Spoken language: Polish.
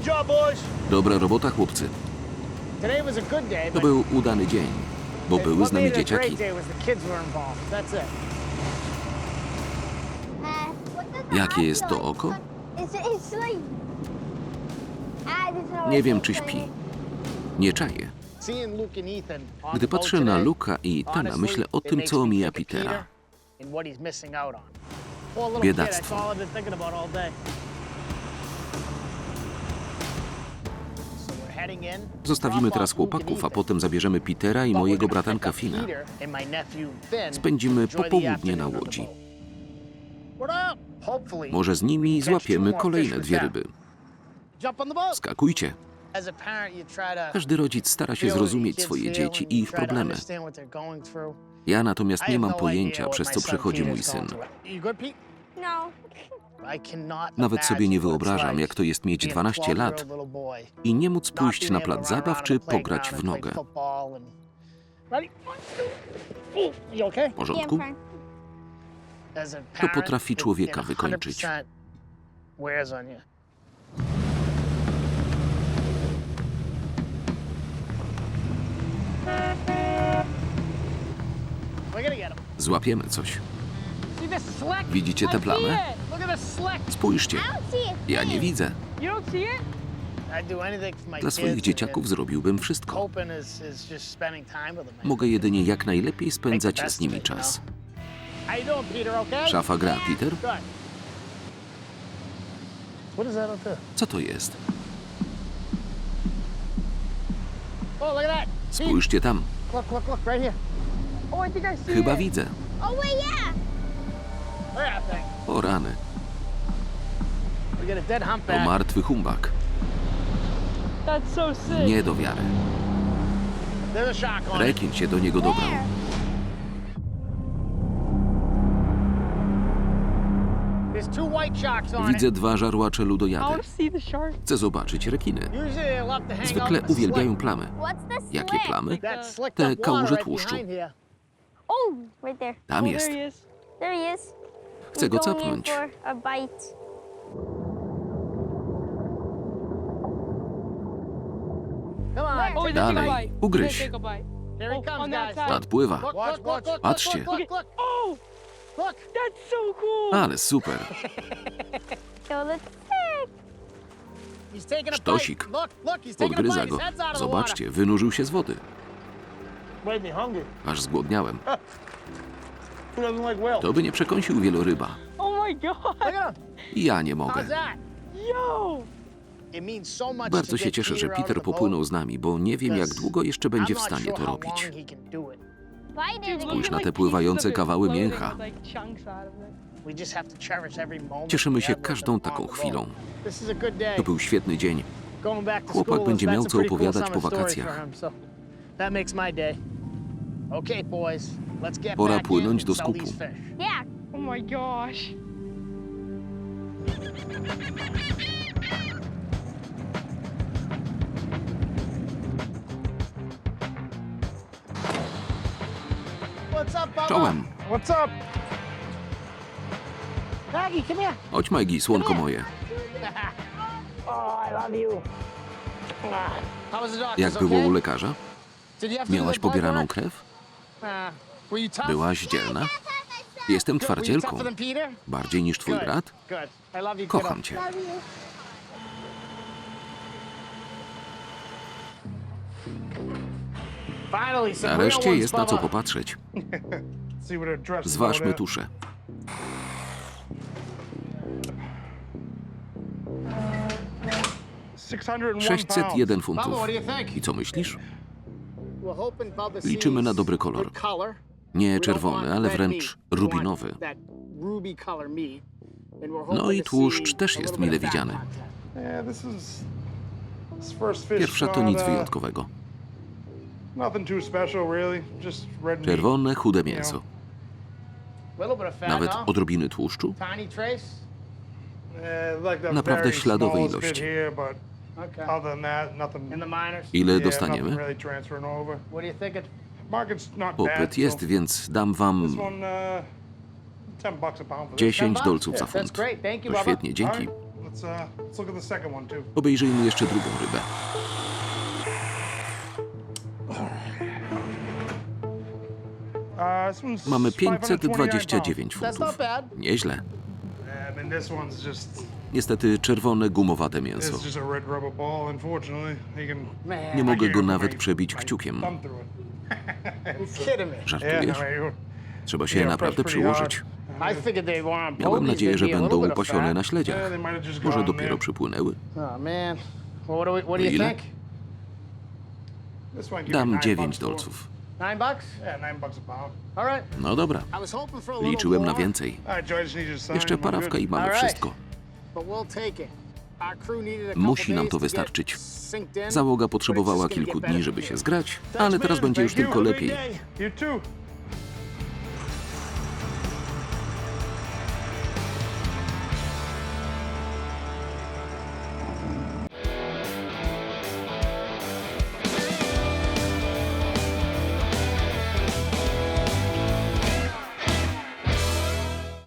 Good job, boys. Dobra robota, chłopcy. Today was a good day, To but był udany dzień, bo były z what nami made it a great dzieciaki. day was the kids were involved. That's it. Jakie jest to oko? Nie wiem, czy śpi. Nie czaję. Seeing Luke and Ethan on Gdy the boat patrzę na today, Luka i Tana, honestly, myślę o it tym, makes co me omija think of Petera. Peter and what he's missing out on. Poor little Biedactwo. kid, that's all I've been thinking about all day. Zostawimy teraz chłopaków, a potem zabierzemy Petera i mojego bratanka Fina. Spędzimy popołudnie na łodzi. Może z nimi złapiemy kolejne dwie ryby. Skakujcie. Każdy rodzic stara się zrozumieć swoje dzieci i ich problemy. Ja natomiast nie mam no pojęcia, przez co przechodzi mój syn. Nawet sobie nie wyobrażam, jak to jest mieć being a 12 lat 12-year-old little boy, i nie móc pójść na plac zabaw czy pograć w nogę. W porządku? To potrafi człowieka wykończyć. 100% wears on you. We're gonna get him. Złapiemy coś. Widzicie tę plamę? Spójrzcie. Ja nie widzę. Dla swoich dzieciaków zrobiłbym wszystko. Mogę jedynie jak najlepiej spędzać z nimi czas. Szafa gra, Peter? Co to jest? Oh, Spójrzcie tam. Oh, Chyba widzę. O rany. To humpback. martwy humbak. That's so sick. Nie do wiary. Rekin się do niego dobrał. Widzę dwa żarłacze ludojady. Chcę zobaczyć rekiny. Zwykle uwielbiają plamy. Jakie plamy? Te kałuże tłuszczu. Oh. Tam oh, jest. Chcę go capnąć. Oh, Dalej. Ugryź. Oh. Nadpływa. Patrzcie. Oh. Ale super. Sztosik. Podgryza go. Zobaczcie, wynurzył się z wody. Aż zgłodniałem. To by nie przekąsił wieloryba. Oh my god. I ja nie mogę. Yo. Bardzo się cieszę, że Peter popłynął z nami, bo nie wiem jak długo jeszcze będzie w stanie to robić. Spójrz na te pływające kawały mięcha. Cieszymy się każdą taką chwilą. To był świetny dzień. Chłopak będzie miał co opowiadać po wakacjach. for him, so that makes my day. Okay, boys, Pora płynąć do skupu. these fish. Yeah. Oh my gosh. What's up, Bubba? Czołem. What's up? Maggie, come here. Chodź Maggie, słonko moje. Oh, I love you. How was the doctor? Jak było u lekarza? Miałaś pobieraną krew? Byłaś dzielna? Jestem twardzielką. Bardziej niż twój brat? Kocham cię. Nareszcie jest na co popatrzeć. Zważmy. 601 601 Bubba, funtów. I co myślisz? Liczymy na dobry kolor. Nie czerwony, ale wręcz rubinowy. No i tłuszcz też jest mile widziany. Pierwsza to nic wyjątkowego. Czerwone, chude mięso. Nawet odrobiny tłuszczu? Naprawdę bit ilości. Ile dostaniemy? Popyt jest, więc dam wam one, uh, 10 bucks a pound for this. 10 bucks? dolców za funt. To świetnie, dzięki. Uh, let's look at the second one too. Obejrzyjmy jeszcze drugą rybę. Uh, Mamy 529 529 That's funtów. Nieźle. Niestety czerwone, gumowate mięso. Nie mogę go nawet przebić kciukiem. Żartujesz? Trzeba się naprawdę przyłożyć. Miałem nadzieję, że będą upasione na śledziach. Może dopiero przypłynęły. Oh Ile? Dam nine 9 bucks for. dolców. No dobra. Liczyłem na więcej. Jeszcze parawka i mamy wszystko. Musi nam to wystarczyć. Załoga potrzebowała kilku dni, żeby się zgrać, ale teraz będzie już tylko lepiej.